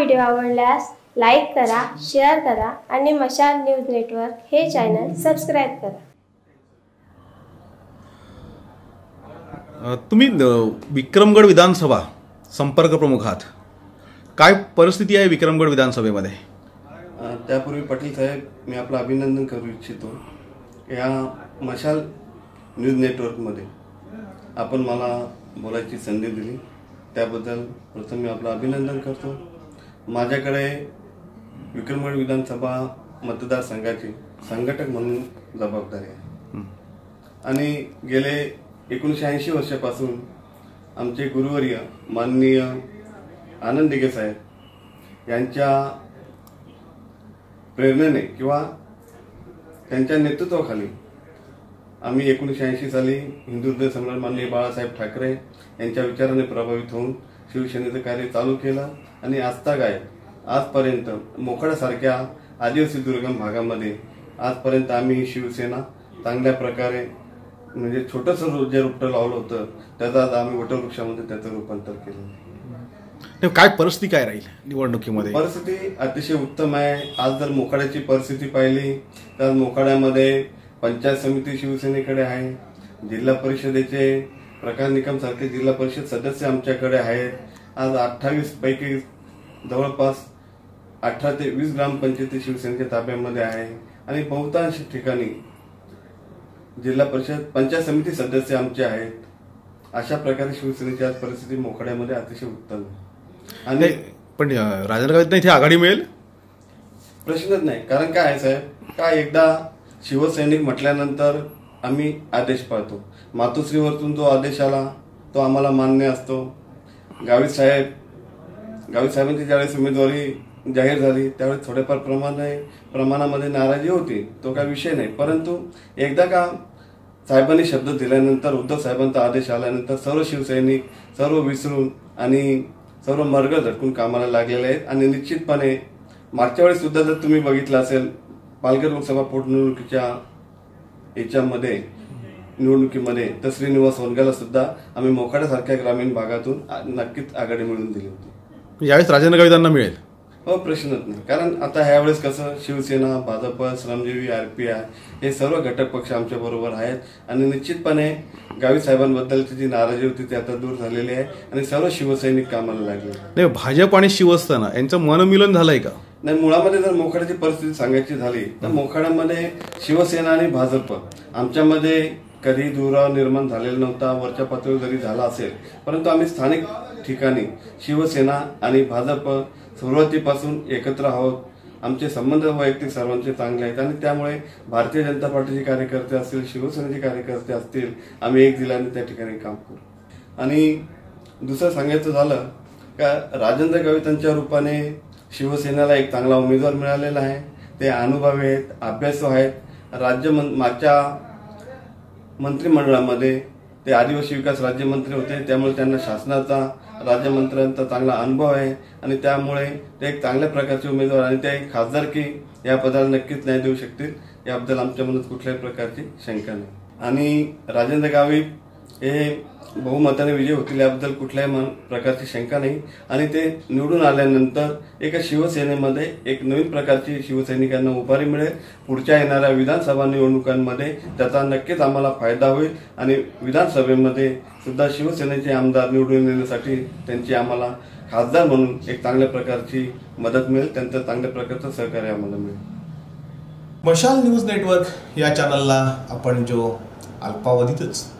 Video आवडल्यास like करा share करा आणि मशाल न्यूज नेटवर्क हे चॅनल सबस्क्राईब करा. तुम्ही विक्रमगड विधानसभा संपर्क प्रमुख आहात. काय परिस्थिती आहे विक्रमगड विधानसभेमध्ये? त्यापूर्वी पाटील साहेब मी आपलं अभिनंदन करू इच्छितो. या मशाल न्यूज नेटवर्कमध्ये आपण मला बोलायची संधी दिली. त्याबद्दल प्रथम मी आपलं अभिनंदन करतो. माझ्याकडे विक्रमगड विधानसभा मतदारसंघाची संघटक म्हणून जबाबदारी आहे. आणि गेले एकोणीसशे ऐंशी वर्षापासून आमचे गुरुवर्य माननीय आनंद दिघे साहेब यांच्या प्रेरणेने किंवा त्यांच्या नेतृत्वाखाली आम्ही एकोणीसशे ऐंशी साली हिंदू हृदय सम्राट माननीय बाळासाहेब ठाकरे यांच्या विचाराने प्रभावित होऊन शिवसेनेचं कार्य चालू केलं आणि आजतागाय आजपर्यंत मोखाड्यासारख्या आदिवासी दुर्गम भागामध्ये आजपर्यंत आम्ही ही शिवसेना चांगल्या प्रकारे म्हणजे छोटंसं जे रोपटं लावलं होतं त्याचा आज आम्ही वटवृक्षामध्ये त्याचं रूपांतर केलं. काय परिस्थिती काय राहील निवडणुकीमध्ये? परिस्थिती अतिशय उत्तम आहे. आज जर मोखाड्याची परिस्थिती पाहिली तर मोखाड्यामध्ये पंचायत समिती शिवसेनेकडे आहे. जिल्हा परिषदेचे प्रकाश निकम सारखे जिल्हा परिषद सदस्य आमच्याकडे आहेत. आज अठ्ठावीस पैकी जवळपास अठरा ते वीस ग्रामपंचायती शिवसेनेच्या ताब्यामध्ये आहे. आणि बहुतांश ठिकाणी जिल्हा परिषद पंचायत समिती सदस्य आमचे आहेत. अशा प्रकारे शिवसेनेची आज परिस्थिती मोखाड्यामध्ये अतिशय उत्तम आणि पण अ, राजनगावात इथे आघाडी मिळेल? प्रश्नच नाही. कारण काय आहे साहेब? काय एकदा शिवसैनिक म्हटल्यानंतर आम्ही आदेश पाळतो. मातोश्रीवरतून जो आदेश आला तो आम्हाला मान्य असतो. गावित साहेब गावित साहेबांची ज्यावेळेस उमेदवारी जाहीर झाली त्यावेळेस थोड्याफार प्रमाणे प्रमाणामध्ये नाराजी होती तो काय विषय नाही. परंतु एकदा का साहेबांनी शब्द दिल्यानंतर उद्धव साहेबांचा आदेश आल्यानंतर सर्व शिवसैनिक सर्व विसरून आणि सर्व मर्ग झटकून कामाला लागलेले आहेत. आणि निश्चितपणे मागच्या वेळेस सुद्धा जर तुम्ही बघितलं असेल पालघर लोकसभा पोटनिवडणुकीच्या याच्यामध्ये निवडणुकीमध्ये तर श्रीनिवास वनगाला सुद्धा आम्ही मोखाड्यासारख्या ग्रामीण भागातून नक्कीच आघाडी मिळवून दिली होती. यावेळेस राजनगाव त्यांना मिळेल? हो प्रश्नच नाही. कारण आता ह्यावेळेस कसं शिवसेना भाजप श्रमजीवी आरपीआय हे सर्व घटक पक्ष आमच्या बरोबर आहेत. आणि निश्चितपणे गावी साहेबांबद्दलची जी नाराजी होती ती आता दूर झालेली आहे आणि सर्व शिवसैनिक कामाला लागले. नाही भाजप आणि शिवसेना यांचं मनमिलन झालंय का? नाही मुळामध्ये जर मोखाड्याची परिस्थिती सांगायची झाली तर मोखाड्यामध्ये शिवसेना आणि भाजप आमच्यामध्ये कधी दुराव निर्माण झालेला नव्हता वरच्या पातळीवर जरी झाला असेल परंतु आम्ही स्थानिक ठिकाणी शिवसेना आणि भाजप सुरुवातीपासून एकत्र आहोत. आमचे संबंध वैयक्तिक सर्वांचे चांगले आहेत आणि त्यामुळे भारतीय जनता पार्टीचे कार्यकर्ते असतील शिवसेनेचे कार्यकर्ते असतील आम्ही एक दिलाने त्या ठिकाणी काम करू. आणि दुसरं सांगायचं झालं का राजेंद्र गावितांच्या रूपाने शिवसेनेला एक चांगला उमेदवार मिळालेला आहे. ते अनुभवी आहेत अभ्यासू आहेत. राज्य मागच्या मंत्रिमंडळामध्ये ते आदिवासी विकास राज्यमंत्री होते. त्यामुळे त्यांना शासनाचा राज्यमंत्र्यांचा चांगला अनुभव आहे. आणि त्यामुळे ते एक चांगल्या प्रकारचे उमेदवार आणि ते खासदारकी या पदाला नक्कीच न्याय देऊ शकतील. याबद्दल आमच्या मनात कुठल्याही प्रकारची शंका नाही. आणि राजेंद्र गावित हे बहुमताने विजय होतील याबद्दल कुठल्याही मन- प्रकारची शंका नाही. आणि ते निवडून आल्यानंतर एका शिवसेनेमध्ये एक नवीन प्रकारची शिवसैनिकांना उभारी मिळेल. पुढच्या येणाऱ्या विधानसभा निवडणुकांमध्ये त्याचा नक्कीच आम्हाला फायदा होईल. आणि विधानसभेमध्ये सुद्धा शिवसेनेचे आमदार निवडून येण्यासाठी त्यांची आम्हाला खासदार म्हणून एक चांगल्या प्रकारची मदत मिळेल. त्यांचं चांगल्या प्रकारचं सहकार्य आम्हाला मिळेल. मशाल न्यूज नेटवर्क या चॅनलला आपण जो अल्पावधीतच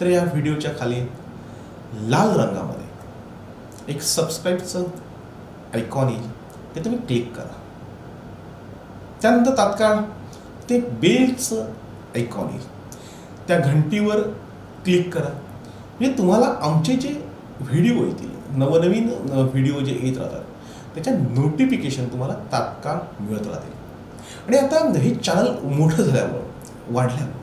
तर या व्हिडिओच्या खाली लाल रंगामध्ये एक सबस्क्राईबचं आयकॉन येईल ते तुम्ही क्लिक करा. त्यानंतर तात्काळ ते बेलचं आयकॉन येईल. त्या घंटीवर क्लिक करा. म्हणजे तुम्हाला आमचे जे व्हिडिओ येतील नवनवीन व्हिडिओ जे येत राहतात त्याच्या नोटिफिकेशन तुम्हाला तात्काळ मिळत राहतील. आणि आता हे चॅनल मोठं झाल्यामुळं वाढल्यामुळं